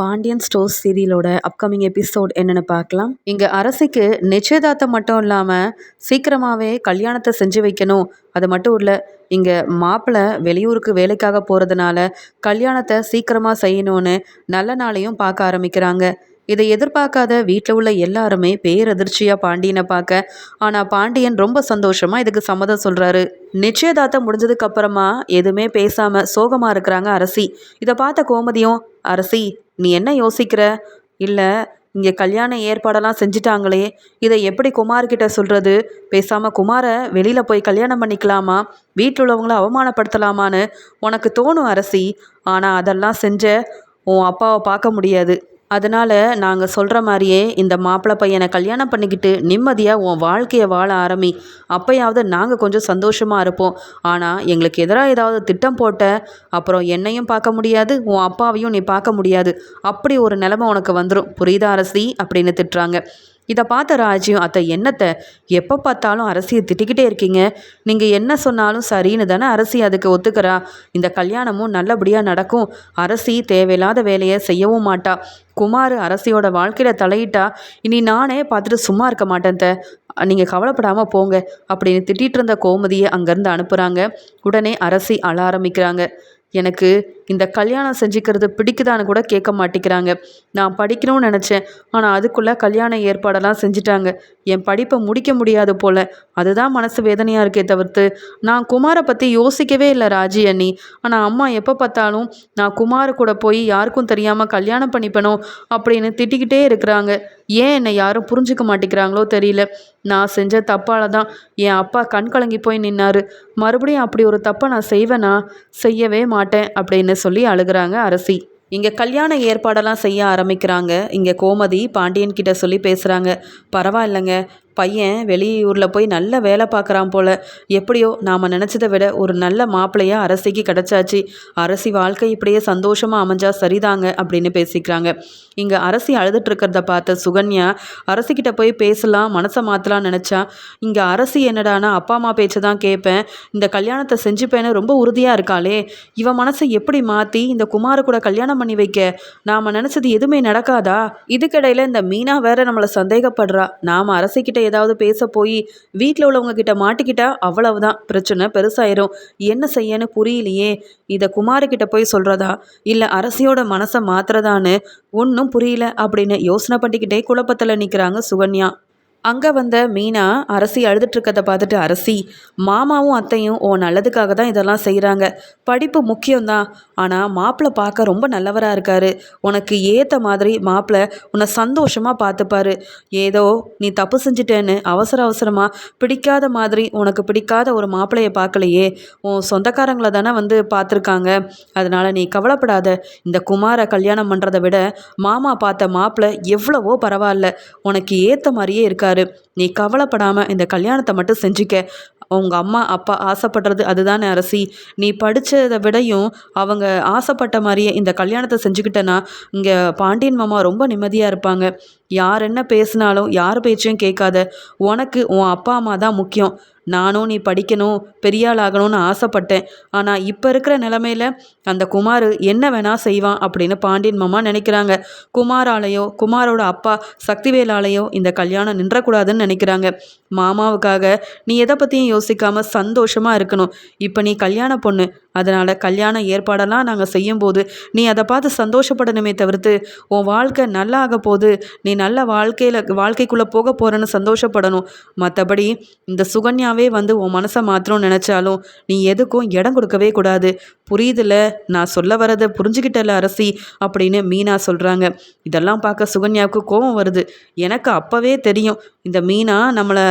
Pandian stores சீரியலோட upcoming episode என்னென்னு பார்க்கலாம். இங்கே அரசிக்கு நிச்சயதார்த்தம் மட்டும் இல்லாமல் சீக்கிரமாகவே கல்யாணத்தை செஞ்சு வைக்கணும். அது மட்டும் இல்லை இங்கே மாப்பிள்ளை வெளியூருக்கு வேலைக்காக போகிறதுனால கல்யாணத்தை சீக்கிரமாக செய்யணும்னு நல்ல நாளையும் பார்க்க ஆரம்பிக்கிறாங்க. இதை எதிர்பார்க்காத வீட்டில் உள்ள எல்லாருமே பேரதிர்ச்சியாக பாண்டியனை பார்க்க ஆனால் பாண்டியன் ரொம்ப சந்தோஷமாக இதுக்கு சம்மதம் சொல்கிறாரு நிச்சயதார்த்தம் முடிஞ்சதுக்கு அப்புறமா எதுவுமே பேசாமல் சோகமாக இருக்கிறாங்க அரசி. இதை பார்த்த கோமதியும் அரசி நீ என்ன யோசிக்கிற? இல்லை இங்கே கல்யாண ஏற்பாடெல்லாம் செஞ்சிட்டாங்களே இதை எப்படி குமார்கிட்ட சொல்கிறது பேசாமல் குமாரை வெளியில் போய் கல்யாணம் பண்ணிக்கலாமா? வீட்டில் உள்ளவங்கள அவமானப்படுத்தலாமான்னு உனக்கு தோணும் அரசி. ஆனால் அதெல்லாம் செஞ்ச உன் அப்பாவை பார்க்க முடியாது. அதனால் நாங்கள் சொல்கிற மாதிரியே இந்த மாப்பிள்ளை பையனை கல்யாணம் பண்ணிக்கிட்டு நிம்மதியாக உன் வாழ்க்கையை வாழ ஆரம்பி. அப்போயாவது நாங்கள் கொஞ்சம் சந்தோஷமாக இருப்போம். ஆனால் எங்களுக்கு எதிராக ஏதாவது திட்டம் போட்ட அப்புறம் என்னையும் பார்க்க முடியாது உன் அப்பாவையும் நீ பார்க்க முடியாது. அப்படி ஒரு நிலமை உனக்கு வந்துடும் புரியுதா அரசி? அப்படின்னு திட்டுறாங்க. இதை பார்த்த ராஜ்யம் அத்தை என்னத்தை? எப்போ பார்த்தாலும் அரசியை திட்டிக்கிட்டே இருக்கீங்க. நீங்கள் என்ன சொன்னாலும் சரின்னு தானே அரசி அதுக்கு ஒத்துக்கிறா. இந்த கல்யாணமும் நல்லபடியாக நடக்கும். அரசி தேவையில்லாத வேலையை செய்யவும் மாட்டா. குமார் அரசியோட வாழ்க்கையில் தலையிட்டா. இனி நானே பார்த்துட்டு சும்மா இருக்க மாட்டேன் நீங்கள் கவலைப்படாமல் போங்க அப்படின்னு திட்டிகிட்டு இருந்த கோமதியை அங்கேருந்து அனுப்புகிறாங்க உடனே அரசி அழ ஆரம்பிக்கிறாங்க. எனக்கு இந்த கல்யாணம் செஞ்சுக்கிறது பிடிக்குதான்னு கூட கேட்க மாட்டேங்கிறாங்க. நான் படிக்கணும்னு நினச்சேன். ஆனால் அதுக்குள்ளே கல்யாண ஏற்பாடெல்லாம் செஞ்சுட்டாங்க. என் படிப்பை முடிக்க முடியாது போல். அதுதான் மனசு வேதனையாக இருக்கே தவிர்த்து. நான் குமாரை பற்றி யோசிக்கவே இல்லை ராஜி அண்ணி. ஆனால் அம்மா எப்போ பார்த்தாலும் நான் குமார் கூட போய் யாருக்கும் தெரியாமல் கல்யாணம் பண்ணிப்பனோ அப்படின்னு திட்டிக்கிட்டே இருக்கிறாங்க. ஏன் என்னை யாரும் புரிஞ்சுக்க மாட்டேங்கிறாங்களோ தெரியல. நான் செஞ்ச தப்பால் தான் என் அப்பா கண் கலங்கி போய் நின்னார். மறுபடியும் அப்படி ஒரு தப்பை நான் செய்வேனா? செய்யவே மாட்டேன் அப்படின்னு சொல்லி அழுகிறாங்க அரசி. இங்கே கல்யாண ஏற்பாடெல்லாம் செய்ய ஆரம்பிக்கிறாங்க. இங்கே கோமதி பாண்டியன் கிட்ட சொல்லி பேசுகிறாங்க பரவாயில்லைங்க. பையன் வெளியூரில் போய் நல்ல வேலை பார்க்குறான் போல். எப்படியோ நாம் நினச்சதை விட ஒரு நல்ல மாப்பிள்ளையாக அரசிக்கு கிடச்சாச்சு. அரசி வாழ்க்கை இப்படியே சந்தோஷமாக அமைஞ்சா சரிதாங்க அப்படின்னு பேசிக்கிறாங்க. இங்கே அரசி அழுதுட்டு பார்த்த சுகன்யா அரசிக்கிட்ட போய் பேசலாம் மனசை மாற்றலாம் நினச்சா இங்கே அரசி என்னடானா அப்பா அம்மா பேச்சை தான் கேட்பேன். இந்த கல்யாணத்தை செஞ்சுப்பேன்னு ரொம்ப உறுதியாக இருக்காளே. இவன் மனசை எப்படி மாற்றி இந்த குமாரை கூட கல்யாணம் பண்ணி வைக்க? நாம் நினச்சது எதுவுமே நடக்காதா? இதுக்கிடையில் இந்த மீனா வேற நம்மளை சந்தேகப்படுறா. நாம் அரசிக்கிட்ட ஏதாவது பேச போய் வீட்டில் உள்ளவங்க கிட்ட மாட்டிக்கிட்டா அவ்வளவுதான் பிரச்சனை பெருசாயிரும். என்ன செய்யன்னு புரியலையே. இதை குமாரிக்கிட்ட போய் சொல்கிறதா இல்லை அரசியோட மனசை மாத்துறதான்னு? ஒன்றும் புரியல அப்படின்னு யோசனை பண்ணிக்கிட்டே குழப்பத்தில் நிற்கிறாங்க சுகன்யா. அங்கே வந்த மீனா அரசி அழுதுட்டுருக்கதை பார்த்துட்டு அரசி மாமாவும் அத்தையும் ஓ நல்லதுக்காக தான் இதெல்லாம் செய்கிறாங்க படிப்பு முக்கியம்தான். ஆனால் மாப்பிள்ளை பார்க்க ரொம்ப நல்லவராக இருக்கார். உனக்கு ஏற்ற மாதிரி மாப்பிள்ளை உன்னை சந்தோஷமாக பார்த்துப்பாரு. ஏதோ நீ தப்பு செஞ்சிட்டேன்னு அவசர அவசரமாக பிடிக்காத மாதிரி உனக்கு பிடிக்காத ஒரு மாப்பிள்ளையை பார்க்கலையே. உன் சொந்தக்காரங்களை தானே வந்து பார்த்துருக்காங்க. அதனால் நீ கவலைப்படாத. இந்த குமாரை கல்யாணம் பண்ணுறதை விட மாமா பார்த்த மாப்பிள்ளை எவ்வளவோ பரவாயில்ல. உனக்கு ஏற்ற மாதிரியே இருக்கார். சொல்கிறாரு நீ கவலைப்படாமல் இந்த கல்யாணத்தை மட்டும் செஞ்சுக்க. உங்கள் அம்மா அப்பா ஆசைப்படுறது அதுதானே அரசி. நீ படித்ததை விடையும் அவங்க ஆசைப்பட்ட மாதிரியே இந்த கல்யாணத்தை செஞ்சுக்கிட்டேன்னா இங்கே பாண்டியன் மாமா ரொம்ப நிம்மதியாக இருப்பாங்க. யார் என்ன பேசினாலும் யார் பேச்சையும் கேட்காத. உனக்கு உன் அப்பா அம்மா தான் முக்கியம். நானும் நீ படிக்கணும் பெரியாள் ஆகணும்னு ஆசைப்பட்டேன். ஆனால் இப்போ இருக்கிற நிலமையில அந்த குமார் என்ன வேணா செய்வான் அப்படின்னு பாண்டியன் மாமா நினைக்கிறாங்க. குமாராலையோ குமாரோட அப்பா சக்திவேலாலையோ இந்த கல்யாணம் நின்றக்கூடாதுன்னு நினைக்கிறாங்க. மாமாவுக்காக நீ எதை பற்றியும் யோசிக்காமல் சந்தோஷமாக இருக்கணும். இப்போ நீ கல்யாண பொண்ணு. அதனால் கல்யாண ஏற்பாடெல்லாம் நாங்கள் செய்யும்போது நீ அதை பார்த்து சந்தோஷப்படணுமே தவிர்த்து உன் வாழ்க்கை நல்லா ஆக போது நீ நல்ல வாழ்க்கையில் வாழ்க்கைக்குள்ளே போக போகிறேன்னு சந்தோஷப்படணும். மற்றபடி இந்த சுகன்யாவே வந்து உன் மனசை மாற்றணும்னு நினச்சாலும் நீ எதுக்கும் இடம் கொடுக்கவே கூடாது. புரியுதுல? நான் சொல்ல வரதை புரிஞ்சுக்கிட்டல அரசி அப்படின்னு மீனா சொல்கிறாங்க இதெல்லாம் பார்க்க சுகன்யாவுக்கு கோபம் வருது. எனக்கு அப்போவே தெரியும். இந்த மீனா நம்மளை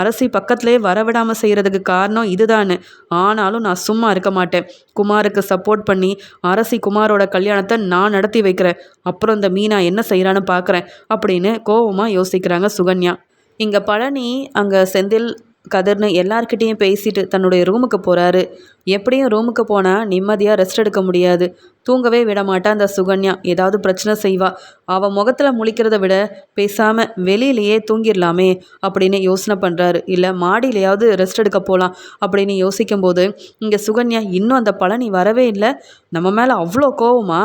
அரசி பக்கத்துலேயே வரவிடாமல் செய்கிறதுக்கு காரணம் இதுதான்னு. ஆனாலும் நான் சும்மா இருக்க மாட்டேன். குமாருக்கு சப்போர்ட் பண்ணி அரசி குமாரோட கல்யாணத்தை நான் நடத்தி வைக்கிறேன். அப்புறம் இந்த மீனா என்ன செய்கிறான்னு பார்க்குறேன் அப்படின்னு கோபமாக யோசிக்கிறாங்க சுகன்யா. இங்கே பழனி அங்கே செந்தில் கதிர்னு எல்லார்கிட்டேயும் பேசிட்டு தன்னுடைய ரூமுக்கு போகிறாரு எப்படியும் ரூமுக்கு போனால் நிம்மதியாக ரெஸ்ட் எடுக்க முடியாது. தூங்கவே விட மாட்டா அந்த சுகன்யா. ஏதாவது பிரச்சனை செய்வா. அவள் முகத்தில் முழிக்கிறத விட பேசாமல் வெளியிலேயே தூங்கிடலாமே அப்படின்னு யோசனை பண்ணுறாரு இல்லை மாடியிலையாவது ரெஸ்ட் எடுக்க போகலாம் அப்படின்னு யோசிக்கும்போது இங்கே சுகன்யா இன்னும் அந்த பழனி வரவே இல்லை. நம்ம மேலே அவ்வளோ கோவமா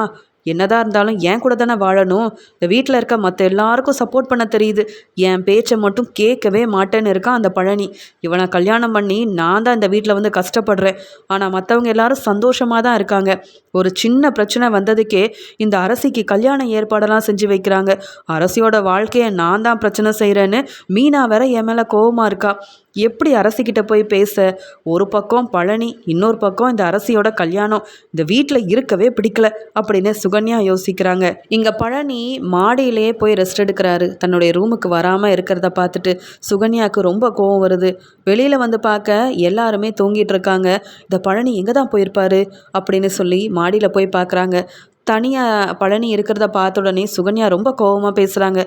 என்னதான் இருந்தாலும் என் கூட தானே வாழணும். இந்த வீட்டில் இருக்க மற்ற எல்லாருக்கும் சப்போர்ட் பண்ண தெரியுது. என் பேச்சை மட்டும் கேட்கவே மாட்டேன்னு இருக்கான் அந்த பழனி. இவனை கல்யாணம் பண்ணி நான் தான் இந்த வீட்டில் வந்து கஷ்டப்படுறேன். ஆனால் மற்றவங்க எல்லாரும் சந்தோஷமாக தான் இருக்காங்க. ஒரு சின்ன பிரச்சனை வந்ததுக்கே இந்த அரசிக்கு கல்யாண ஏற்பாடெல்லாம் செஞ்சு வைக்கிறாங்க. அரசியோட வாழ்க்கையை நான் தான் பிரச்சனை செய்கிறேன்னு மீனா வேற என் மேலே கோவமாக இருக்கா. எப்படி அரசிக்கிட்ட போய் பேச? ஒரு பக்கம் பழனி இன்னொரு பக்கம் இந்த அரசியோட கல்யாணம். இந்த வீட்டில் இருக்கவே பிடிக்கல அப்படின்னு சுகன்யா யோசிக்கிறாங்க. இங்கே பழனி மாடியிலே போய் ரெஸ்ட் எடுக்கிறாரு. தன்னுடைய ரூமுக்கு வராமல் இருக்கிறத பார்த்துட்டு சுகன்யாவுக்கு ரொம்ப கோவம் வருது. வெளியில் வந்து பார்க்க எல்லாருமே தூங்கிட்டு இருக்காங்க. இந்த பழனி எங்கே தான் போயிருப்பாரு? அப்படின்னு சொல்லி மாடியில் போய் பார்க்குறாங்க. தனியாக பழனி இருக்கிறத பார்த்த உடனே சுகன்யா ரொம்ப கோபமாக பேசுகிறாங்க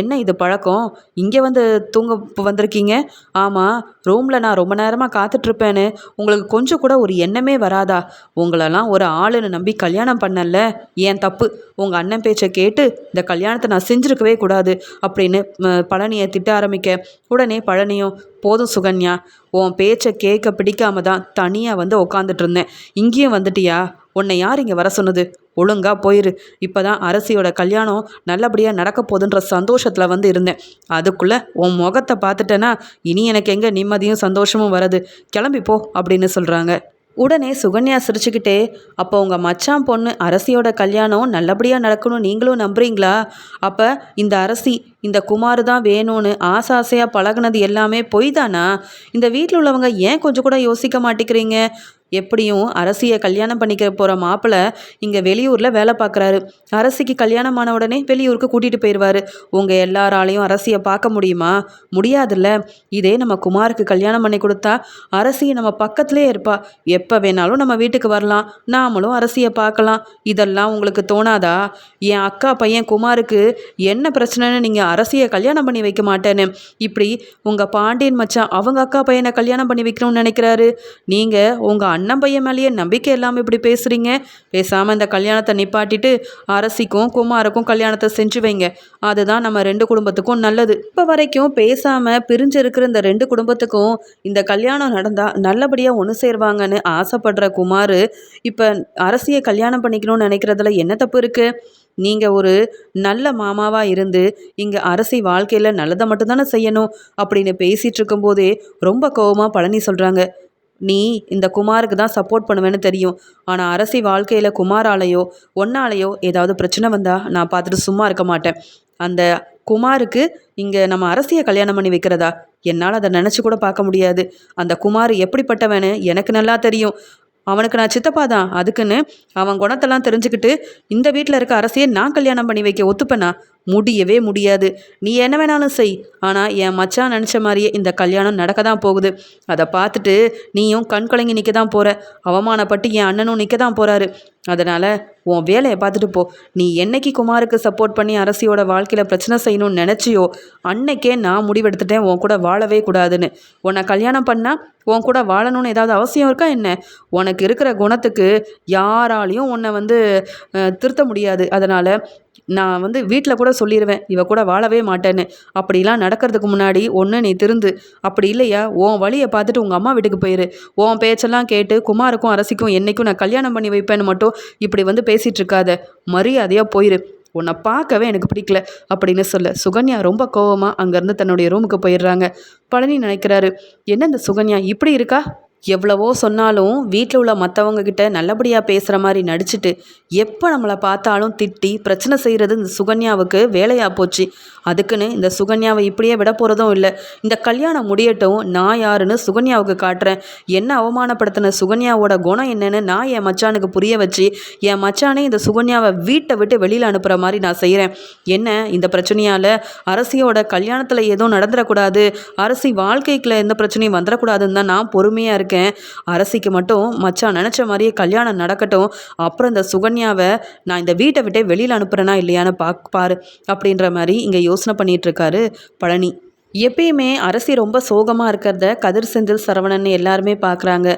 என்ன இது பழக்கம்? இங்கே வந்து தூங்க இப்போ வந்திருக்கீங்க ஆமாம் ரூமில் நான் ரொம்ப நேரமாக காத்துட்ருப்பேன்னு உங்களுக்கு கொஞ்சம் கூட ஒரு எண்ணமே வராதா? உங்களெல்லாம் ஒரு ஆளுன்னு நம்பி கல்யாணம் பண்ணல ஏன் தப்பு? உங்கள் அண்ணன் பேச்சை கேட்டு இந்த கல்யாணத்தை நான் செஞ்சுருக்கவே கூடாது அப்படின்னு பழனியை திட்ட ஆரம்பிக்க. உடனே பழனியும் போதும் சுகன்யா உன் பேச்சை கேட்க பிடிக்காம தான் தனியாக வந்து உக்காந்துட்டு இருந்தேன் இங்கேயும் வந்துட்டியா? உன்னை யார் இங்கே வர சொன்னது? ஒழுங்கா போயிரு. இப்போ தான் அரசியோட கல்யாணம் நல்லபடியாக நடக்க போகுதுன்ற சந்தோஷத்தில் வந்து இருந்தேன். அதுக்குள்ளே உன் முகத்தை பார்த்துட்டேன்னா இனி எனக்கு எங்கே நிம்மதியும் சந்தோஷமும் வருது. கிளம்பி போ அப்படின்னு சொல்கிறாங்க உடனே சுகன்யா சிரிச்சுக்கிட்டே அப்போ உங்கள் மச்சான் பொண்ணு அரசியோட கல்யாணம் நல்லபடியாக நடக்கணும் நீங்களும் நம்புறீங்களா? அப்போ இந்த அரசி இந்த குமார் தான் வேணும்னு ஆசை ஆசையாக பழகுனது எல்லாமே பொய் தானா? இந்த வீட்டில் உள்ளவங்க ஏன் கொஞ்சம் கூட யோசிக்க மாட்டேங்கிறீங்க? எப்படியும் அரசியை கல்யாணம் பண்ணிக்க போகிற மாப்பிள்ளை இங்கே வெளியூரில் வேலை பார்க்குறாரு அரசிக்கு கல்யாணம் ஆன உடனே வெளியூருக்கு கூட்டிகிட்டு போயிடுவார் உங்கள் எல்லாராலையும் அரசியை பார்க்க முடியுமா? முடியாதுல்ல. இதே நம்ம குமாருக்கு கல்யாணம் பண்ணி கொடுத்தா அரசியை நம்ம பக்கத்துலேயே இருப்பா. எப்போ வேணாலும் நம்ம வீட்டுக்கு வரலாம். நாமளும் அரசியை பார்க்கலாம். இதெல்லாம் உங்களுக்கு தோணாதா? என் அக்கா பையன் குமாருக்கு என்ன பிரச்சனைன்னு நீங்கள் அரசியை கல்யாணம் பண்ணி வைக்க மாட்டேன்னு. இப்படி உங்கள் பாண்டியன் மச்சான் அவங்க அக்கா பையனை கல்யாணம் பண்ணி வைக்கணும்னு நினைக்கிறாரு. நீங்கள் உங்கள் அண்ணன் பையன் மேலேயே நம்பிக்கை இல்லாமல் இப்படி பேசுகிறீங்க பேசாமல் இந்த கல்யாணத்தை நிப்பாட்டிட்டு அரசிக்கும் குமாருக்கும் கல்யாணத்தை செஞ்சு வைங்க. அதுதான் நம்ம ரெண்டு குடும்பத்துக்கும் நல்லது. இப்போ வரைக்கும் பேசாமல் பிரிஞ்சிருக்கிற இந்த ரெண்டு குடும்பத்துக்கும் இந்த கல்யாணம் நடந்தால் நல்லபடியாக ஒன்று சேருவாங்கன்னு ஆசைப்படுற குமார் இப்போ அரசியை கல்யாணம் பண்ணிக்கணும்னு நினைக்கிறதுல என்ன தப்பு இருக்குது நீங்கள் ஒரு நல்ல மாமாவாக இருந்து இங்கே அரசி வாழ்க்கையில் நல்லதை மட்டும்தானே செய்யணும் அப்படின்னு பேசிகிட்டு இருக்கும்போதே ரொம்ப கோபமாக பழனி சொல்கிறாங்க நீ இந்த குமாருக்கு தான் சப்போர்ட் பண்ணுவேன்னு தெரியும். ஆனால் அரசி வாழ்க்கையில் குமாராலேயோ ஒன்னாலேயோ ஏதாவது பிரச்சனை வந்தால் நான் பார்த்துட்டு சும்மா இருக்க மாட்டேன். அந்த குமாருக்கு இங்கே நம்ம அரசியை கல்யாணம் பண்ணி வைக்கிறதா? என்னால் அதை நினச்சி கூட பார்க்க முடியாது. அந்த குமார் எப்படிப்பட்டவன்னு எனக்கு நல்லா தெரியும். அவனுக்கு நான் சித்தப்பா தான். அதுக்குன்னு அவன் குணத்தெல்லாம் தெரிஞ்சுக்கிட்டு இந்த வீட்டில் இருக்க அரசியை நான் கல்யாணம் பண்ணி வைக்க ஒத்துப்பேனா? முடியவே முடியாது. நீ என்ன வேணாலும் செய். ஆனால் என் மச்சான் நினச்ச மாதிரியே இந்த கல்யாணம் நடக்க தான் போகுது. அதை பார்த்துட்டு நீயும் கண் கலங்கி நிற்க தான் போகிற அவமானப்பட்டு என் அண்ணனும் நிற்க தான் போகிறாரு அதனால் உன் வேலையை பார்த்துட்டு போ. நீ என்னைக்கு குமாருக்கு சப்போர்ட் பண்ணி அரசியோட வாழ்க்கையில் பிரச்சனை செய்யணும்னு நினச்சியோ அன்னைக்கே நான் முடிவெடுத்துட்டேன். உன் கூட வாழவே கூடாதுன்னு. உன்னை கல்யாணம் பண்ணால் உன் கூட வாழணும்னு ஏதாவது அவசியம் இருக்கா என்ன? உனக்கு இருக்கிற குணத்துக்கு யாராலையும் உன்னை வந்து திருத்த முடியாது. அதனால் நான் வந்து வீட்டில் கூட சொல்லிடுவேன் இவ கூட வாழவே மாட்டேன்னு. அப்படிலாம் நடக்கிறதுக்கு முன்னாடி ஒன்று நீ திருந்து. அப்படி இல்லையா? உன் வழியை பார்த்துட்டு உங்கள் அம்மா வீட்டுக்கு போயிரு. உன் பேச்செல்லாம் கேட்டு குமாருக்கும் அரசிக்கும் என்றைக்கும் நான் கல்யாணம் பண்ணி வைப்பேன்னு மட்டும் இப்படி வந்து பேசிகிட்டு இருக்காத. மரியாதையாக போயிரு. உன்னை பார்க்கவே எனக்கு பிடிக்கல. அப்படின்னு சொல்ல சுகன்யா ரொம்ப கோவமாக அங்கேருந்து தன்னுடைய ரூமுக்கு போயிடுறாங்க. பழனி நினைக்கிறாரு என்ன இந்த சுகன்யா? இப்படி இருக்கா? எவ்வளவோ சொன்னாலும் வீட்டில் உள்ள மற்றவங்க கிட்ட நல்லபடியாக பேசுகிற மாதிரி நடிச்சுட்டு எப்போ நம்மளை பார்த்தாலும் திட்டி பிரச்சனை செய்கிறது இந்த சுகன்யாவுக்கு வேலையாக போச்சு. அதுக்குன்னு இந்த சுகன்யாவை இப்படியே விட போகிறதும் இல்லை. இந்த கல்யாணம் முடியட்டும் நான் யாருன்னு சுகன்யாவுக்கு காட்டுறேன். என்ன அவமானப்படுத்தின சுகன்யாவோட குணம் என்னன்னு நான் என் மச்சானுக்கு புரிய வச்சு என் மச்சானே இந்த சுகன்யாவை வீட்டை விட்டு வெளியில் அனுப்புகிற மாதிரி நான் செய்கிறேன் என்ன இந்த பிரச்சனையால்? அரசியோட கல்யாணத்தில் எதுவும் நடந்துடக்கூடாது. அரசி வாழ்க்கைக்குள்ள எந்த பிரச்சனையும் வந்துடக்கூடாதுன்னு தான் நான் பொறுமையாக இருக்கேன். அரசிக்கு மட்டும் மச்சான் நினச்ச மாதிரியே கல்யாணம் நடக்கட்டும். அப்புறம் இந்த சுகன்யாவை நான் இந்த வீட்டை விட்டே வெளியில் அனுப்புகிறேனா இல்லையான்னு பாக் பாரு. அப்படின்ற மாதிரி இங்கே யோசனை பண்ணிகிட்ருக்காரு பழனி. எப்பயுமே அரசி ரொம்ப சோகமாக இருக்கிறத கதிர் செந்தில் சரவணன் எல்லாருமே பார்க்குறாங்க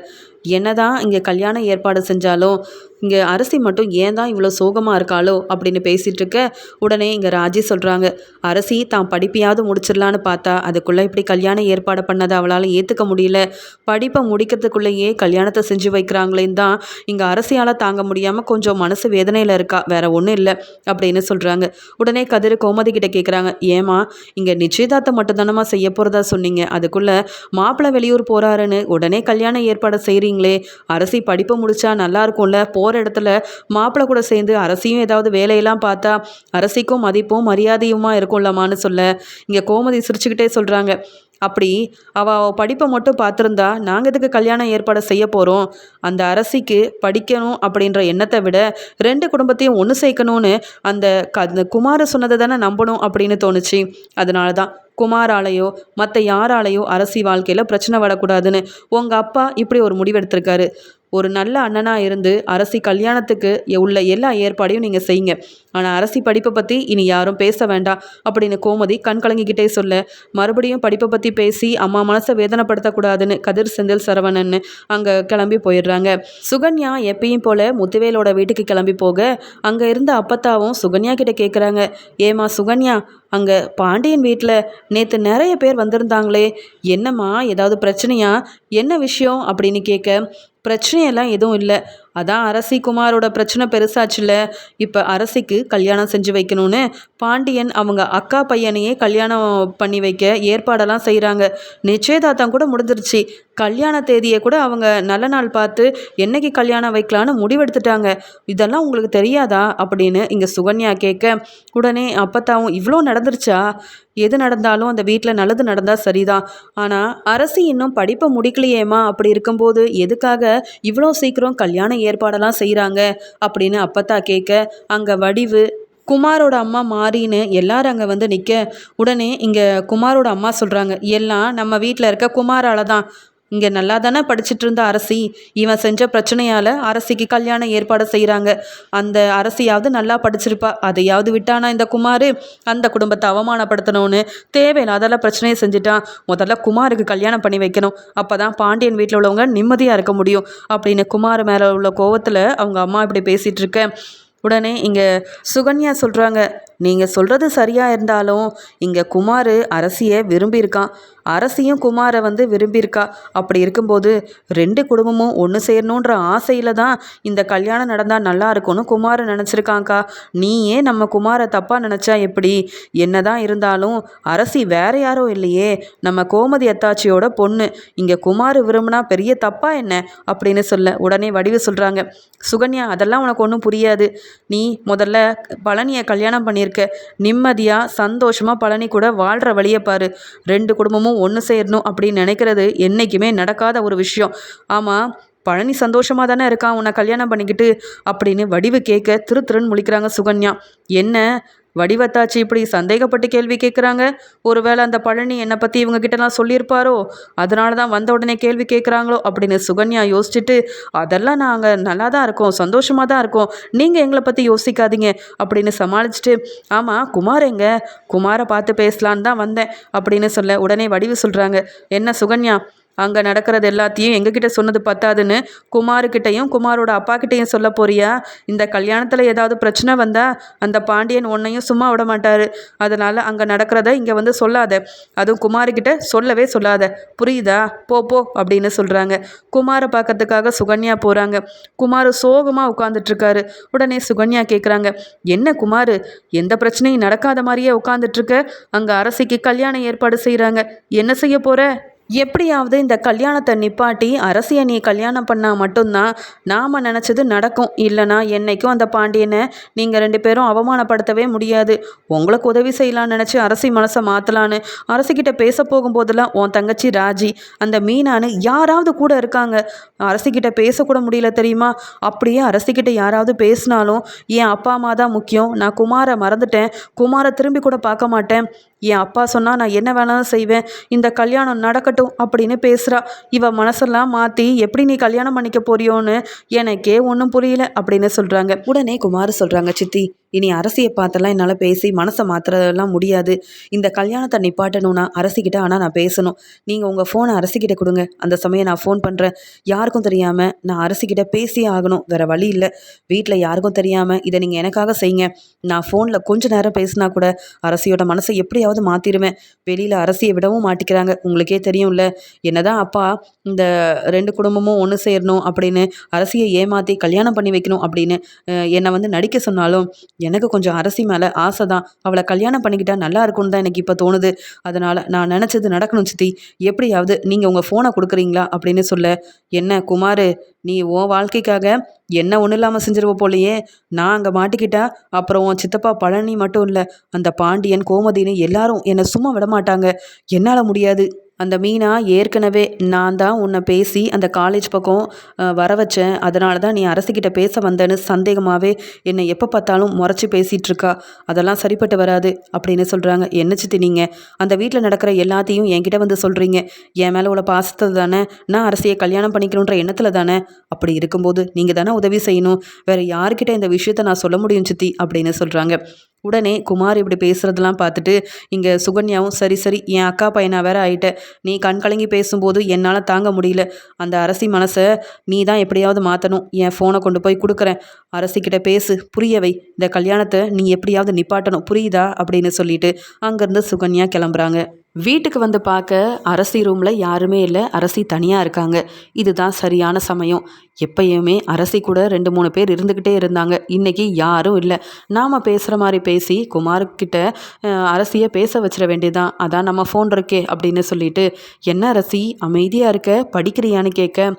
என்னதான் இங்கே கல்யாணம் ஏற்பாடு செஞ்சாலும் இங்கே அரசி மட்டும் ஏன் தான் இவ்வளோ சோகமாக இருக்காளோ அப்படின்னு பேசிகிட்டு இருக்க உடனே இங்கே ராஜி சொல்கிறாங்க அரசி தான் படிப்பையாவது முடிச்சிடலான்னு பார்த்தா அதுக்குள்ளே இப்படி கல்யாணம் ஏற்பாடு பண்ணதை அவளால் ஏற்றுக்க முடியல. படிப்பை முடிக்கிறதுக்குள்ளேயே கல்யாணத்தை செஞ்சு வைக்கிறாங்களேன்னு தான் இங்கே அரசியால் தாங்க முடியாமல் கொஞ்சம் மனசு வேதனையில் இருக்கா வேற ஒன்றும் இல்லை அப்படின்னு சொல்கிறாங்க உடனே கதிர் கோமதி கிட்ட கேட்குறாங்க ஏமா இங்கே நிச்சயதார்த்தம் மட்டும்தானம்மா செய்ய போகிறதா சொன்னீங்க அதுக்குள்ளே மாப்பிள்ளை வெளியூர் போகிறாருன்னு உடனே கல்யாண ஏற்பாடு செய்கிறீங்களே அரசி படிப்பை முடிச்சா நல்லா இருக்கும்ல போ போகிற இடத்துல மாப்பிள்ளை கூட சேர்ந்து அரசியும் ஏதாவது வேலையெல்லாம் பார்த்தா அரசிக்கும் மதிப்பும் மரியாதையுமா இருக்கும்லமான்னு சொல்ல. இங்கே கோமதி சிரிச்சுக்கிட்டே சொல்கிறாங்க அப்படி அவள் படிப்பை மட்டும் பார்த்துருந்தா நாங்கள் எதுக்கு கல்யாணம் ஏற்பாடு செய்ய போகிறோம் அந்த அரசிக்கு படிக்கணும் அப்படின்ற எண்ணத்தை விட ரெண்டு குடும்பத்தையும் ஒன்று சேர்க்கணும்னு அந்த க அந்த குமார சொன்னதை தானே நம்பணும் அப்படின்னு தோணுச்சு. அதனால தான் குமாராலேயோ மற்ற யாராலேயோ அரசி வாழ்க்கையில் பிரச்சனை வரக்கூடாதுன்னு உங்கள் அப்பா இப்படி ஒரு முடிவெடுத்திருக்காரு. ஒரு நல்ல அண்ணனாக இருந்து அரசி கல்யாணத்துக்கு உள்ள எல்லா ஏற்பாடையும் நீங்கள் செய்யுங்க. ஆனால் அரசி படிப்பை பற்றி இனி யாரும் பேச வேண்டாம் அப்படின்னு கோமதி கண் கலங்கிக்கிட்டே சொல்ல மறுபடியும் படிப்பை பற்றி பேசி அம்மா மனசை வேதனைப்படுத்தக்கூடாதுன்னு கதிர் செந்தில் சரவணன் அங்கே கிளம்பி போயிடுறாங்க. சுகன்யா எப்பயும் போல் முத்துவேலோட வீட்டுக்கு கிளம்பி போக அங்கே இருந்த அப்பத்தாவும் சுகன்யா கிட்ட கேட்குறாங்க ஏமா சுகன்யா அங்கே பாண்டியன் வீட்டில் நேற்று நிறைய பேர் வந்திருந்தாங்களே என்னம்மா ஏதாவது பிரச்சனையா? என்ன விஷயம் அப்படின்னு கேட்க பிரச்சனையெல்லாம் எதுவும் இல்லை. அதான் அரசி குமாரோட பிரச்சனை பெருசாச்சுல இப்போ அரசிக்கு கல்யாணம் செஞ்சு வைக்கணும்னு பாண்டியன் அவங்க அக்கா பையனையே கல்யாணம் பண்ணி வைக்க ஏற்பாடெல்லாம் செய்கிறாங்க நிச்சயதார்த்தம் கூட முடிஞ்சிருச்சு. கல்யாண தேதியை கூட அவங்க நல்ல நாள் பார்த்து என்னைக்கு கல்யாணம் வைக்கலான்னு முடிவெடுத்துட்டாங்க. இதெல்லாம் உங்களுக்கு தெரியாதா? அப்படின்னு இங்கே சுகன்யா கேட்க உடனே அப்பத்தாவும் இவ்வளோ நடந்துருச்சா? எது நடந்தாலும் அந்த வீட்டில் நல்லது நடந்தால் சரிதான். ஆனால் அரசி இன்னும் படிப்பை முடிக்கலையேம்மா? அப்படி இருக்கும்போது எதுக்காக இவ்வளோ சீக்கிரம் கல்யாணம் ஏற்பாடெல்லாம் செய்கிறாங்க அப்படின்னு அப்பத்தா கேட்க அங்கே வடிவு குமாரோட அம்மா மாறின்னு எல்லாரும் அங்கே வந்து நிற்க உடனே இங்கே குமாரோட அம்மா சொல்கிறாங்க எல்லாம் நம்ம வீட்டில் இருக்க குமாரால தான். இங்கே நல்லா தானே படிச்சுட்டு இருந்த அரசி. இவன் செஞ்ச பிரச்சனையால் அரசிக்கு கல்யாணம் ஏற்பாடு செய்கிறாங்க அந்த அரசியாவது நல்லா படிச்சிருப்பா. அதையாவது விட்டானா இந்த குமார்? அந்த குடும்பத்தை அவமானப்படுத்தணும்னு தேவையில்லாதெல்லாம் பிரச்சனையை செஞ்சுட்டான். முதல்ல குமாருக்கு கல்யாணம் பண்ணி வைக்கணும். அப்போ தான் பாண்டியன் வீட்டில் உள்ளவங்க நிம்மதியாக இருக்க முடியும் அப்படின்னு குமார் மேலே உள்ள கோவத்தில் அவங்க அம்மா இப்படி பேசிகிட்டு இருக்க உடனே இங்கே சுகன்யா சொல்கிறாங்க நீங்கள் சொல்கிறது சரியாக இருந்தாலும் இங்கே குமார் அரசியை விரும்பியிருக்கான் அரசியும் குமாரை வந்து விரும்பியிருக்கா? அப்படி இருக்கும்போது ரெண்டு குடும்பமும் ஒன்று சேரணுன்ற ஆசையில் தான் இந்த கல்யாணம் நடந்தால் நல்லா இருக்கும்னு குமாரை நினச்சிருக்காங்க்கா நீயே நம்ம குமாரை தப்பாக நினச்சா எப்படி? என்ன தான் இருந்தாலும் அரசி வேற யாரும் இல்லையே. நம்ம கோமதி அத்தாச்சியோட பொண்ணு. இங்கே குமார் விரும்பினா பெரிய தப்பா என்ன? அப்படின்னு சொல்ல உடனே வடிவு சொல்கிறாங்க சுகன்யா அதெல்லாம் உனக்கு ஒன்றும் புரியாது. நீ முதல்ல பழனியை கல்யாணம் பண்ணியிருக்க நிம்மதியாக சந்தோஷமாக பழனி கூட வாழ்கிற வழியை பாரு. ரெண்டு குடும்பமும் ஒன்று சேரணும் அப்படின்னு நினைக்கிறது என்றைக்குமே நடக்காத ஒரு விஷயம். ஆமாம் பழனி சந்தோஷமாக தானே இருக்கான் உன்னை கல்யாணம் பண்ணிக்கிட்டு அப்படின்னு வடிவு கேட்க திரு திருன்னு முழிக்கிறாங்க சுகன்யா. என்ன? வடிவத்தாச்சு இப்படி சந்தேகப்பட்டு கேள்வி கேட்குறாங்க ஒருவேளை அந்த பழனி என்னை பற்றி இவங்க கிட்டலாம் சொல்லியிருப்பாரோ? அதனால தான் வந்த உடனே கேள்வி கேட்குறாங்களோ அப்படின்னு சுகன்யா யோசிச்சுட்டு அதெல்லாம் நாங்கள் நல்லா தான் இருக்கோம் சந்தோஷமாக தான் இருக்கோம். நீங்கள் எங்களை பற்றி யோசிக்காதீங்க. அப்படின்னு சமாளிச்சுட்டு ஆமாம் குமார் எங்க? குமாரை பார்த்து பேசலான்னு தான் வந்தேன். அப்படின்னு சொல்ல உடனே வடிவு சொல்கிறாங்க என்ன சுகன்யா அங்கே நடக்கிறது எல்லாத்தையும் எங்ககிட்ட சொன்னது பத்தாதுன்னு குமாருக்கிட்டையும் குமாரோட அப்பா கிட்டேயும் சொல்ல போறியா? இந்த கல்யாணத்தில் ஏதாவது பிரச்சனை வந்தால் அந்த பாண்டியன் உன்னையும் சும்மா விட மாட்டார். அதனால் அங்கே நடக்கிறத இங்கே வந்து சொல்லாத. அதுவும் குமாருக்கிட்ட சொல்லவே சொல்லாத. புரியுதா? போ போ அப்படின்னு சொல்கிறாங்க குமாரை பார்க்கறதுக்காக சுகன்யா போகிறாங்க குமார் சோகமாக உட்காந்துட்ருக்காரு உடனே சுகன்யா கேட்குறாங்க என்ன குமார்? எந்த பிரச்சனையும் நடக்காத மாதிரியே உட்காந்துட்ருக்க அங்கே அரசிக்கு கல்யாணம் ஏற்பாடு செய்கிறாங்க என்ன செய்ய போகிற எப்படியாவது இந்த கல்யாணத்தை நிப்பாட்டி அரசியை நீ கல்யாணம் பண்ணால் மட்டும்தான் நாம் நினச்சது நடக்கும். இல்லைனா என்னைக்கும் அந்த பாண்டியனை நீங்கள் ரெண்டு பேரும் அவமானப்படுத்தவே முடியாது. உங்களுக்கு உதவி செய்யலான்னு நினச்சி அரசி மனசை மாற்றலான்னு அரசிக்கிட்ட பேச போகும்போதெல்லாம் உன் தங்கச்சி ராஜி அந்த மீனானு யாராவது கூட இருக்காங்க. அரசிக்கிட்ட பேசக்கூட முடியல தெரியுமா? அப்படியே அரசிக்கிட்ட யாராவது பேசினாலும் என் அப்பா அம்மா தான் முக்கியம். நான் குமாரை மறந்துட்டேன். குமாரை திரும்பி கூட பார்க்க மாட்டேன். என் அப்பா சொன்னால் நான் என்ன வேணாலும் செய்வேன். இந்த கல்யாணம் நடக்கட்டும் அப்படின்னு பேசுகிறா இவ மனசெல்லாம் மாற்றி எப்படி நீ கல்யாணம் பண்ணிக்க போறியோன்னு? எனக்கே ஒன்றும் புரியல அப்படின்னு சொல்கிறாங்க உடனே குமார் சொல்கிறாங்க சித்தி இனி அரசியை பார்த்தெல்லாம் என்னால் பேசி மனசை மாற்றுறதெல்லாம் முடியாது. இந்த கல்யாணத்தை நிப்பாட்டணும்னா அரசிக்கிட்ட ஆனால் நான் பேசணும். நீங்கள் உங்கள் ஃபோனை அரசிக்கிட்ட கொடுங்க. அந்த சமயம் நான் ஃபோன் பண்ணுறேன் யாருக்கும் தெரியாமல் நான் அரசிக்கிட்ட பேசியே ஆகணும். வேறு வழி இல்லை. வீட்டில் யாருக்கும் தெரியாமல் இதை நீங்கள் எனக்காக செய்யுங்க. நான் ஃபோனில் கொஞ்ச நேரம் பேசினா கூட அரசியோட மனசை எப்படியாவது மாற்றிடுவேன் வெளியில் அரசியை விடவும் மாட்டிக்கிறாங்க. உங்களுக்கே தெரியும்ல. என்னதான் அப்பா இந்த ரெண்டு குடும்பமும் ஒன்று சேரணும் அப்படின்னு அரசியை ஏமாற்றி கல்யாணம் பண்ணி வைக்கணும் அப்படின்னு என்னை வந்து நடிக்க சொன்னாலும் எனக்கு கொஞ்சம் அரசி மேலே ஆசை தான் அவளை கல்யாணம் பண்ணிக்கிட்டா நல்லா இருக்கும்னு தான் எனக்கு இப்போ தோணுது. அதனால் நான் நினச்சது நடக்கணும் சித்தி. எப்படியாவது நீங்கள் உங்கள் ஃபோனை கொடுக்குறீங்களா அப்படின்னு சொல்ல. என்ன குமார் நீ உன் வாழ்க்கைக்காக என்ன ஒன்றும் இல்லாமல் செஞ்சிருவ போலையே. நான் அங்கே மாட்டிக்கிட்டா அப்புறம் உன் சித்தப்பா பழனி மட்டும் இல்லை அந்த பாண்டியன் கோமதின்னு எல்லாரும் என்னை சும்மா விட மாட்டாங்க என்னால் முடியாது. அந்த மீனா ஏற்கனவே நான் தான் உன்னை பேசி அந்த காலேஜ் பக்கம் வர வச்சேன். அதனால தான் நீ அரசிக்கிட்ட பேச வந்தேன்னு சந்தேகமாகவே என்னை எப்போ பார்த்தாலும் முறைச்சி பேசிகிட்டு இருக்கா. அதெல்லாம் சரிப்பட்டு வராது அப்படின்னு சொல்கிறாங்க என்ன சித்தி நீங்கள் அந்த வீட்டில் நடக்கிற எல்லாத்தையும் என்கிட்ட வந்து சொல்கிறீங்க என் மேலே உள்ள பாசத்தை தானே? நான் அரசியை கல்யாணம் பண்ணிக்கணுன்ற எண்ணத்தில் தானே? அப்படி இருக்கும்போது நீங்கள் தானே உதவி செய்யணும். வேறு யார்கிட்ட இந்த விஷயத்த நான் சொல்ல முடியும் சித்தி? அப்படின்னு சொல்கிறாங்க உடனே குமார் இப்படி பேசுகிறதெல்லாம் பார்த்துட்டு இங்கே சுகன்யாவும் சரி சரி என் அக்கா பையனா வேற ஆயிட்ட. நீ கண் கலங்கி பேசும்போது என்னால் தாங்க முடியல. அந்த அரசி மனசை நீ தான் எப்படியாவது மாற்றணும் என் ஃபோனை கொண்டு போய் கொடுக்குறேன். அரசிக்கிட்ட பேசு புரியவை இந்த கல்யாணத்தை நீ எப்படியாவது நிப்பாட்டணும். புரியுதா? அப்படின்னு சொல்லிட்டு அங்கேருந்து சுகன்யா கிளம்புறாங்க. வீட்டுக்கு வந்து பார்க்க அரசி ரூமில் யாருமே இல்லை. அரசி தனியாக இருக்காங்க. இதுதான் சரியான சமயம். எப்பயுமே அரசி கூட ரெண்டு மூணு பேர் இருந்துக்கிட்டே இருந்தாங்க. இன்றைக்கி யாரும் இல்லை. நாம் பேசுகிற மாதிரி பேசி குமார்கிட்ட அரசியை பேச வச்சிட வேண்டியதான் அதான் நம்ம ஃபோன் இருக்கே அப்படின்னு சொல்லிட்டு என்ன அரசி? அமைதியாக இருக்க? படிக்கிறியான்னு கேட்க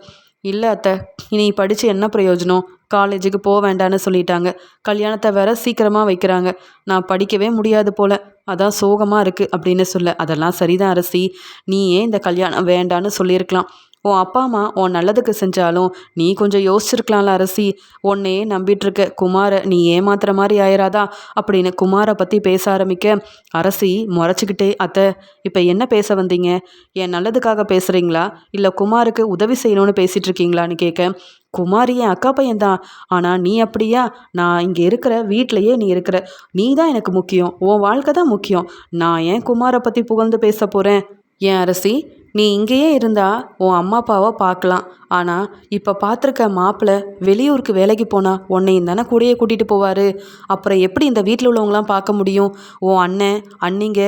இல்லை அத்தை. இனி படித்து என்ன பிரயோஜனம்? காலேஜுக்கு போக வேண்டான்னு சொல்லிட்டாங்க. கல்யாணத்தை வேற சீக்கிரமாக வைக்கிறாங்க. நான் படிக்கவே முடியாது போல. அதான் சோகமாக இருக்குது அப்படின்னு சொல்ல. அதெல்லாம் சரிதான் அரசி. நீ ஏன் இந்த கல்யாணம் வேண்டான்னு சொல்லியிருக்கலாம். உன் அப்பா அம்மா உன் நல்லதுக்கு செஞ்சாலும் நீ கொஞ்சம் யோசிச்சிருக்கலாம்ல அரசி. உன்னையே நம்பிட்டு இருக்க குமாரை நீ ஏமாத்துற மாதிரி ஆயிராதா அப்படின்னு குமாரை பற்றி பேச ஆரம்பிக்க அரசி முறைச்சிக்கிட்டே அத்தை இப்போ என்ன பேச வந்தீங்க? என் நல்லதுக்காக பேசுகிறீங்களா இல்லை குமாருக்கு உதவி செய்யணும்னு பேசிகிட்டு இருக்கீங்களான்னு கேட்க குமார் என் அக்கா பையன்தான். ஆனால் நீ அப்படியா? நான் இங்கே இருக்கிற வீட்டிலையே நீ இருக்கிற. நீ தான் எனக்கு முக்கியம். உன் வாழ்க்கை தான் முக்கியம். நான் ஏன் குமாரை பற்றி புகழ்ந்து பேச போகிறேன் ஏன் அரசி? நீ இங்கேயே இருந்தா உன் அம்மா அப்பாவை பார்க்கலாம். ஆனால் இப்போ பார்த்துருக்க மாப்பிள்ளை வெளியூருக்கு வேலைக்கு போனால் உன்னையும் தானே கூடயே கூட்டிகிட்டு போவார். அப்புறம் எப்படி இந்த வீட்டில் உள்ளவங்களாம் பார்க்க முடியும்? உன் அண்ணன் அண்ணிங்க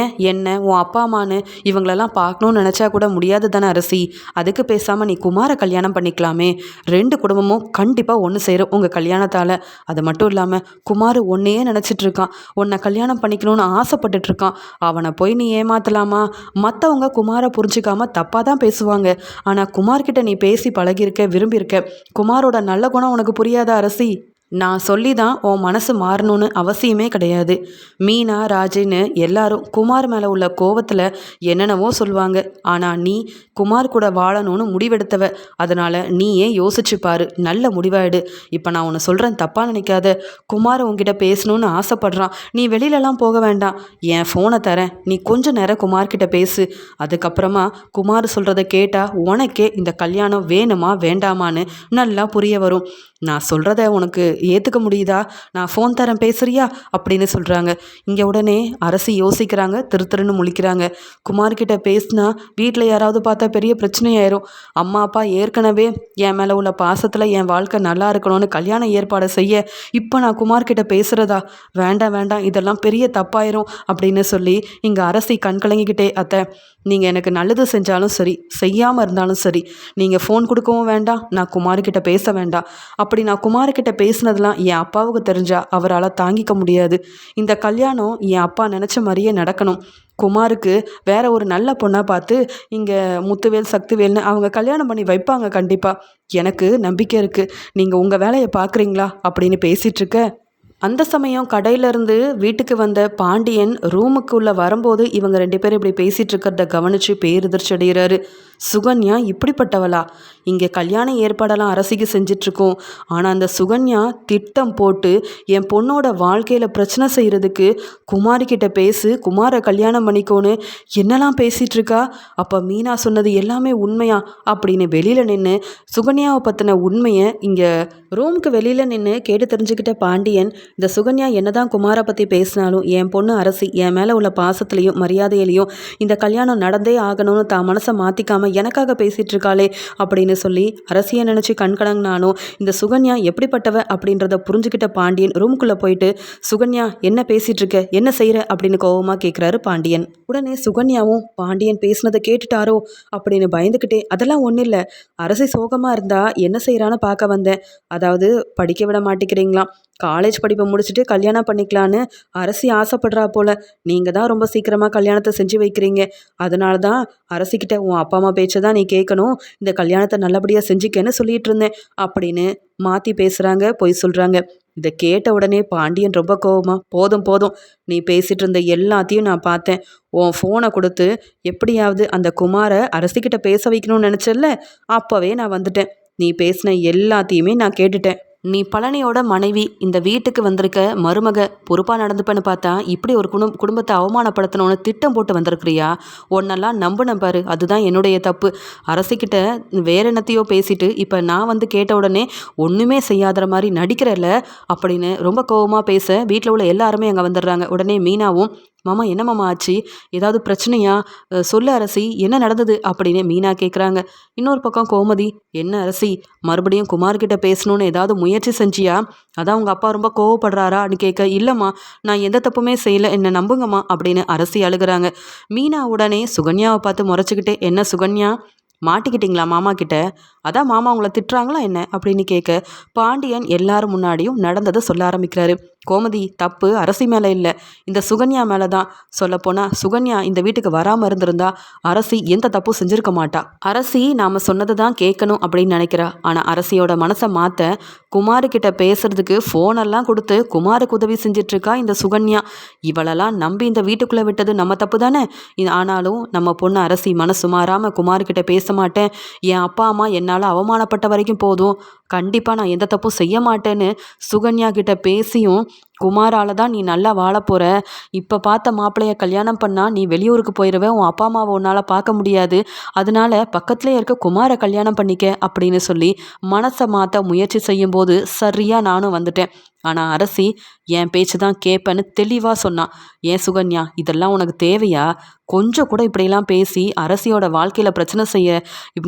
ஏன் என்ன உன் அப்பா அம்மான்னு இவங்களெல்லாம் பார்க்கணும்னு நினச்சா கூட முடியாது தானே அரசி. அதுக்கு பேசாமல் நீ குமாரை கல்யாணம் பண்ணிக்கலாமே. ரெண்டு குடும்பமும் கண்டிப்பாக ஒன்று சேரும் உங்கள் கல்யாணத்தால். அது மட்டும் இல்லாமல் குமார் ஒன்னையே நினச்சிட்டு இருக்கான். உன்னை கல்யாணம் பண்ணிக்கணும்னு ஆசைப்பட்டுட்டு இருக்கான். அவனை போய் நீ ஏமாத்தலாமா? மற்றவங்க குமாரை புரிஞ்சுக்காம தப்பாக தான் பேசுவாங்க. ஆனால் குமார்கிட்ட நீ பேசி பழகியிருக்க விரும்பியிருக்க. குமாரோட நல்ல குணம் உனக்கு புரியாதா அரசி? நான் சொல்லி தான் உன் மனசு மாறணும்னு அவசியமே கிடையாது. மீனா ராஜின்னு எல்லாரும் குமார் மேலே உள்ள கோவத்தில் என்னென்னவோ சொல்லுவாங்க. ஆனால் நீ குமார் கூட வாழணும்னு முடிவெடுத்தவ. அதனால் நீயே யோசிச்சு பாரு. நல்ல முடிவாயிடு. இப்போ நான் உன்னை சொல்கிறேன் தப்பாக நினைக்காத. குமார் உன்கிட்ட பேசணும்னு ஆசைப்படுறான். நீ வெளியிலலாம் போக வேண்டாம். என் ஃபோனை தரேன். நீ கொஞ்ச நேரம் குமார்கிட்ட பேசு. அதுக்கப்புறமா குமார் சொல்கிறத கேட்டால் உனக்கே இந்த கல்யாணம் வேணுமா வேண்டாமான்னு நல்லா புரிய வரும். நான் சொல்கிறத உனக்கு ஏற்றுக்க முடியுதா? நான் ஃபோன் தரேன் பேசுறியா? அப்படின்னு சொல்கிறாங்க இங்கே உடனே அரசு யோசிக்கிறாங்க திருத்தருன்னு முழிக்கிறாங்க. குமார்கிட்ட பேசினா வீட்டில் யாராவது பார்த்தா பெரிய பிரச்சனையாயிரும். அம்மா அப்பா ஏற்கனவே என் மேலே உள்ள பாசத்தில் என் வாழ்க்கை நல்லா இருக்கணும்னு கல்யாண ஏற்பாடை செய்ய இப்போ நான் குமார்கிட்ட பேசுகிறதா வேண்டாம் வேண்டாம் இதெல்லாம் பெரிய தப்பாயிரும் அப்படின்னு சொல்லி இங்கே அரசி கண் கலங்கிக்கிட்டே அத்தை நீங்கள் எனக்கு நல்லது செஞ்சாலும் சரி செய்யாமல் இருந்தாலும் சரி நீங்கள் ஃபோன் கொடுக்கவும் வேண்டாம் நான் குமார்கிட்ட பேச வேண்டாம். அப்படி நான் குமார்கிட்ட பேசினதெல்லாம் என் அப்பாவுக்கு தெரிஞ்சா அவரால் தாங்கிக்க முடியாது. இந்த கல்யாணம் என் அப்பா நினச்ச மாதிரியே நடக்கணும். குமாருக்கு வேற ஒரு நல்ல பொண்ணாக பார்த்து இங்கே முத்துவேல் சக்திவேல்னு அவங்க கல்யாணம் பண்ணி வைப்பாங்க கண்டிப்பாக எனக்கு நம்பிக்கை இருக்குது நீங்கள் உங்கள் வேலையை பார்க்குறீங்களா? அப்படின்னு பேசிகிட்ருக்க அந்த சமயம் கடையிலேருந்து வீட்டுக்கு வந்த பாண்டியன் ரூமுக்குள்ளே வரும்போது இவங்க ரெண்டு பேரும் இப்படி பேசிகிட்டு இருக்கிறத கவனித்து பேருதிர்ச்சி அடைகிறாரு சுகன்யா இப்படிப்பட்டவளா? இங்கே கல்யாண ஏற்பாடெல்லாம் அரசிக்கு செஞ்சிட்ருக்கோம். ஆனால் அந்த சுகன்யா திட்டம் போட்டு என் பொண்ணோட வாழ்க்கையில் பிரச்சனை செய்கிறதுக்கு குமாரிக்கிட்ட பேசு குமாரை கல்யாணம் பண்ணிக்கோன்னு என்னெல்லாம் பேசிகிட்ருக்கா அப்போ மீனா சொன்னது எல்லாமே உண்மையா? அப்படின்னு வெளியில் நின்று சுகன்யாவை பற்றின உண்மையை இங்கே ரூமுக்கு வெளியில் நின்று கேட்டு தெரிஞ்சுக்கிட்ட பாண்டியன் இந்த சுகன்யா என்னதான் குமாரை பற்றி பேசினாலும் என் பொண்ணு அரசி என் மேலே உள்ள பாசத்துலேயும் மரியாதையிலையும் இந்த கல்யாணம் நடந்தே ஆகணும்னு தான் மனசை மாற்றிக்காமல் எனக்காக பேசிகிட்டு இருக்காளே அப்படின்னு சொல்லி அரசியை நினச்சி கண்கடங்கினாலும் இந்த சுகன்யா எப்படிப்பட்டவ அப்படின்றத புரிஞ்சுக்கிட்ட பாண்டியன் ரூமுக்குள்ளே போயிட்டு சுகன்யா என்ன பேசிகிட்டு இருக்க என்ன செய்கிற அப்படின்னு கோபமாக கேட்குறாரு பாண்டியன். உடனே சுகன்யாவும் பாண்டியன் பேசினதை கேட்டுட்டாரோ? அப்படின்னு பயந்துக்கிட்டே அதெல்லாம் ஒன்றும் இல்லை. அரசி சோகமாக இருந்தால் என்ன செய்கிறான்னு பார்க்க வந்தேன். அதாவது படிக்க விட மாட்டேங்கிறீங்களாம் காலேஜ் படிப்பை முடிச்சுட்டு கல்யாணம் பண்ணிக்கலான்னு அரசி ஆசைப்படுறா போல். நீங்கள் தான் ரொம்ப சீக்கிரமாக கல்யாணத்தை செஞ்சு வைக்கிறீங்க. அதனால தான் அரசிக்கிட்ட உன் அப்பா அம்மா பேச்சை தான் நீ கேட்கணும் இந்த கல்யாணத்தை நல்லபடியாக செஞ்சுக்கன்னு சொல்லிட்டு இருந்தேன் அப்படின்னு மாற்றி பேசுகிறாங்க பொய் சொல்கிறாங்க இதை கேட்ட உடனே பாண்டியன் ரொம்ப கோவமா போதும் போதும். நீ பேசிட்டு இருந்த எல்லாத்தையும் நான் பார்த்தேன். உன் ஃபோனை கொடுத்து எப்படியாவது அந்த குமாரை அரசிக்கிட்ட பேச வைக்கணும்னு நினச்சல அப்போவே நான் வந்துட்டேன். நீ பேசின எல்லாத்தையுமே நான் கேட்டுட்டேன். நீ பழனியோட மனைவி இந்த வீட்டுக்கு வந்திருக்க மருமக பொறுப்பாக நடந்துப்பேன்னு பார்த்தா இப்படி ஒரு குடும் குடும்பத்தை அவமானப்படுத்தணும்னு திட்டம் போட்டு வந்திருக்கிறியா? உன்னெல்லாம் நம்பின பாரு அதுதான் என்னுடைய தப்பு. அரசிக்கிட்ட வேற என்னத்தையோ பேசிட்டு இப்போ நான் வந்து கேட்ட உடனே ஒன்றுமே செய்யாத மாதிரி நடிக்கிறல்ல? அப்படின்னு ரொம்ப கோபமாக பேச வீட்டில் உள்ள எல்லாருமே அங்கே வந்துடுறாங்க. உடனே மீனாவும் மாமா என்ன மாமா ஆச்சு? ஏதாவது பிரச்சனையா? சொல்ல அரசி என்ன நடந்தது? அப்படின்னு மீனா கேட்குறாங்க இன்னொரு பக்கம் கோமதி என்ன அரசி மறுபடியும் குமார்கிட்ட பேசணும்னு ஏதாவது முயற்சி செஞ்சியா? அதான் உங்கள் அப்பா ரொம்ப கோவப்படுறாரான்னு கேட்க இல்லைம்மா நான் எந்த தப்புமே செய்யலை என்னை நம்புங்கம்மா அப்படின்னு அரசி அழுகிறாங்க. மீனா உடனே சுகன்யாவை பார்த்து முறைச்சிக்கிட்டே என்ன சுகன்யா? மாட்டிக்கிட்டீங்களா மாமா கிட்ட? அதான் மாமா உங்களை திட்டுறாங்களா என்ன? அப்படின்னு கேட்க பாண்டியன் எல்லாரும் முன்னாடியும் நடந்ததை சொல்ல ஆரம்பிக்கிறாரு. கோமதி தப்பு அரசி மேலே இல்லை. இந்த சுகன்யா மேலே தான் சொல்லப்போனால் சுகன்யா இந்த வீட்டுக்கு வராமல் இருந்திருந்தா அரசி எந்த தப்பும் செஞ்சுருக்க மாட்டா. அரசி நாம் சொன்னதை தான் கேட்கணும் அப்படின்னு நினைக்கிறா. ஆனால் அரசியோட மனசை மாற்ற குமாருக்கிட்ட பேசுறதுக்கு ஃபோனெல்லாம் கொடுத்து குமாருக்கு உதவி செஞ்சிட்ருக்கா இந்த சுகன்யா. இவளெல்லாம் நம்பி இந்த வீட்டுக்குள்ளே விட்டது நம்ம தப்பு தானே? ஆனாலும் நம்ம பொண்ணு அரசி மனசு மாறாமல் குமாருக்கிட்ட பேச மாட்டேன். என் அப்பா அம்மா என்னால் அவமானப்பட்ட வரைக்கும் போதும். கண்டிப்பாக நான் எந்த தப்பும் செய்ய மாட்டேன்னு சுகன்யா கிட்ட பேசியும் குமாரால் தான் நீ நல்லா வாழ போகிற இப்போ பார்த்த மாப்பிள்ளைய கல்யாணம் பண்ணால் நீ வெளியூருக்கு போயிடுவே உன் அப்பா அம்மாவை உன்னால் பார்க்க முடியாது. அதனால பக்கத்துலேயே இருக்க குமாரை கல்யாணம் பண்ணிக்க அப்படின்னு சொல்லி மனசை மாற்ற முயற்சி செய்யும்போது சரியாக நானும் வந்துட்டேன். ஆனால் அரசி என் பேச்சு தான் கேட்பேன்னு தெளிவாக சொன்னான் ஏன் சுகன்யா இதெல்லாம் உனக்கு தேவையா? கொஞ்சம் கூட இப்படியெல்லாம் பேசி அரசியோட வாழ்க்கையில் பிரச்சனை செய்ய.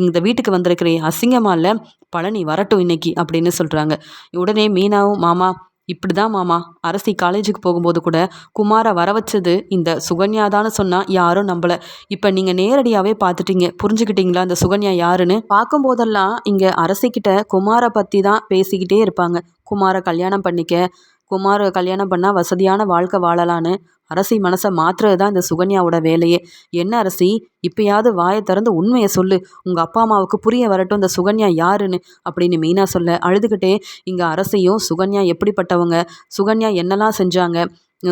இந்த வீட்டுக்கு வந்திருக்கிறே அசிங்கமா இல்லை? பழனி வரட்டும் இன்னைக்கு அப்படின்னு சொல்கிறாங்க உடனே மீனாவும் மாமா இப்படி தான் மாமா. அரசி காலேஜுக்கு போகும்போது கூட குமாரை வர வச்சது இந்த சுகன்யாதான்னு சொன்னால் யாரும் நம்பலை. இப்போ நீங்கள் நேரடியாகவே பார்த்துட்டீங்க. புரிஞ்சுக்கிட்டீங்களா அந்த சுகன்யா யாருன்னு? பார்க்கும்போதெல்லாம் இங்கே அரசிக்கிட்ட குமாரை பற்றி தான் பேசிக்கிட்டே இருப்பாங்க. குமாரை கல்யாணம் பண்ணிக்க குமார் கல்யாணம் பண்ணால் வசதியான வாழ்க்கை வாழலான்னு அரசி மனசை மாற்றுறது தான் இந்த சுகன்யாவோட வேலையே. என்ன அரசி? இப்பயாவது வாயை திறந்து உண்மையை சொல்லு. உங்கள் அப்பா அம்மாவுக்கு புரிய வரட்டும் இந்த சுகன்யா யாருன்னு அப்படின்னு மீனா சொல்ல அழுதுகிட்டே இங்கே அரசியும் சுகன்யா எப்படிப்பட்டவங்க? சுகன்யா என்னெல்லாம் செஞ்சாங்க?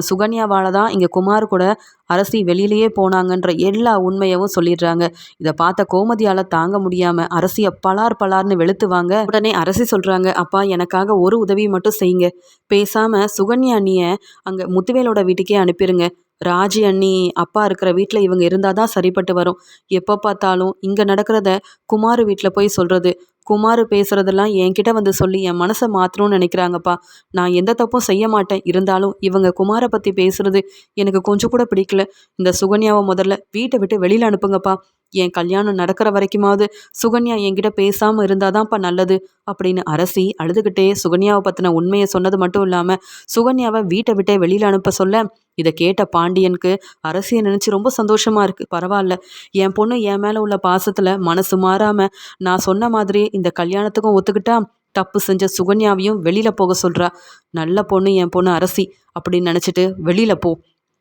சுகன்யாவால் தான் இங்கே குமார் கூட அரசி வெளியிலேயே போனாங்கன்ற எல்லா உண்மையவும் சொல்லிடுறாங்க. இதை பார்த்த கோமதியால் தாங்க முடியாமல் அரசியை பலார் பலார்னு வெளுத்துவாங்க. உடனே அரசி சொல்கிறாங்க அப்பா எனக்காக ஒரு உதவி மட்டும் செய்யுங்க. பேசாமல் சுகன்யா அண்ணியை அங்கே முத்துவேலோட வீட்டுக்கே அனுப்பிடுங்க ராஜி அண்ணி அப்பா இருக்கிற வீட்டில் இவங்க இருந்தால் தான் சரிப்பட்டு வரும். எப்போ பார்த்தாலும் இங்கே நடக்கிறத குமார் வீட்டில் போய் சொல்கிறது குமார் பேசுகிறதெல்லாம் என்கிட்ட வந்து சொல்லி என் மனசை மாற்றணும்னு நினைக்கிறாங்கப்பா. நான் எந்த தப்பும் செய்ய மாட்டேன். இருந்தாலும் இவங்க குமாரை பற்றி பேசுகிறது எனக்கு கொஞ்சம் கூட பிடிக்கல. இந்த சுகன்யாவை முதல்ல வீட்டை விட்டு வெளியில் அனுப்புங்கப்பா. என் கல்யாணம் நடக்கிற வரைக்குமாவது சுகன்யா என்கிட்ட பேசாமல் இருந்தாதான்ப்பா நல்லது அப்படின்னு அரசி அழுதுகிட்டே சுகன்யாவை பற்றின உண்மையை சொன்னது மட்டும் இல்லாமல் சுகன்யாவை வீட்டை விட்டே வெளியில் அனுப்ப சொல்ல இதை கேட்ட பாண்டியனுக்கு அரசியை நினச்சி ரொம்ப சந்தோஷமாக இருக்குது பரவாயில்ல என் பொண்ணு என் மேலே உள்ள பாசத்தில் மனசு மாறாமல் நான் சொன்ன மாதிரி இந்த கல்யாணத்துக்கும் ஒத்துக்கிட்டா தப்பு செஞ்ச சுகன்யாவையும் வெளியில் போக சொல்கிறா நல்ல பொண்ணு என் பொண்ணு அரசி அப்படின்னு நினச்சிட்டு வெளியில் போ.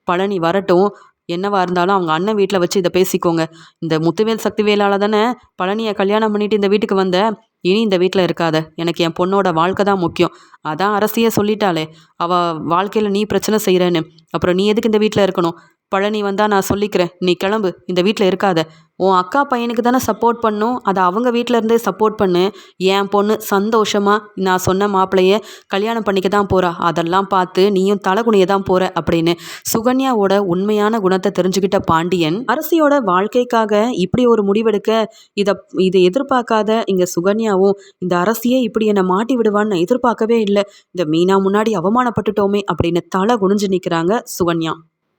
பழனி வரட்டும் என்னவா இருந்தாலும் அவங்க அண்ணன் வீட்டில் வச்சு இதை பேசிக்கோங்க. இந்த முத்துவேல் சக்திவேலால் தானே பழனியை கல்யாணம் பண்ணிட்டு இந்த வீட்டுக்கு வந்த? இனி இந்த வீட்டில் இருக்காத. எனக்கு என் பொண்ணோட வாழ்க்கை தான் முக்கியம். அதான் அரசியே சொல்லிட்டாளே. அவள் வாழ்க்கையில் நீ பிரச்சனை செய்கிறேன்னு அப்புறம் நீ எதுக்கு இந்த வீட்டில் இருக்கணும்? பழனி வந்தா நான் சொல்லிக்கிறேன். நீ கிளம்பு. இந்த வீட்டில் இருக்காத. உன் அக்கா பையனுக்கு தானே சப்போர்ட் பண்ணும். அதை அவங்க வீட்டிலேருந்தே சப்போர்ட் பண்ணு. என் பொண்ணு சந்தோஷமா நான் சொன்ன மாப்பிள்ளைய கல்யாணம் பண்ணிக்க தான் போறா. அதெல்லாம் பார்த்து நீயும் தலைகுனிய தான் போற அப்படின்னு சுகன்யாவோட உண்மையான குணத்தை தெரிஞ்சுக்கிட்ட பாண்டியன் அரசியோட வாழ்க்கைக்காக இப்படி ஒரு முடிவெடுக்க இதை இதை எதிர்பார்க்காத இங்க சுகன்யாவும் இந்த அரசியே இப்படி என்னை மாட்டி விடுவான்னு எதிர்பார்க்கவே இல்லை. இந்த மீனா முன்னாடி அவமானப்பட்டுட்டோமே அப்படின்னு தலை குனிஞ்சு நிற்கிறாங்க சுகன்யா.